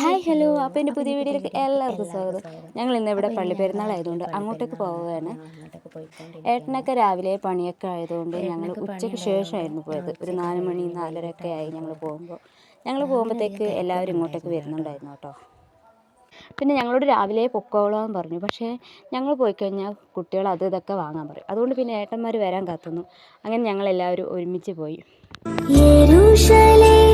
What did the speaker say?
Hi hello അപ്പോൾ എന്റെ പുതിയ വീഡിയോയിലേക്ക് എല്ലാവർക്കും സ്വാഗതം. ഞങ്ങൾ ഇന്ന് ഇവിടെ പള്ളി പെരുന്നാളായതുകൊണ്ട് അങ്ങോട്ടേക്ക് പോവുകയാണ്. ഏട്ടനൊക്കെ രാവിലെ പണിയൊക്കെ ആയതുകൊണ്ട് ഞങ്ങൾ ഉച്ചയ്ക്ക് ശേഷമായിരുന്നു പോയത്. ഒരു നാല് മണി നാലരയൊക്കെ ആയി ഞങ്ങൾ പോകുമ്പോൾ. ഞങ്ങൾ പോകുമ്പോഴത്തേക്ക് എല്ലാവരും ഇങ്ങോട്ടേക്ക് വരുന്നുണ്ടായിരുന്നു കേട്ടോ. പിന്നെ ഞങ്ങളോട് രാവിലെ പൊക്കോളാൻ പറഞ്ഞു. പക്ഷേ ഞങ്ങൾ പോയി കഴിഞ്ഞാൽ കുട്ടികൾ അത് ഇതൊക്കെ വാങ്ങാൻ പറയും. അതുകൊണ്ട് പിന്നെ ഏട്ടന്മാർ വരാൻ കാത്തുന്നു. അങ്ങനെ ഞങ്ങൾ എല്ലാവരും ഒരുമിച്ച് പോയി. യെരൂശലേം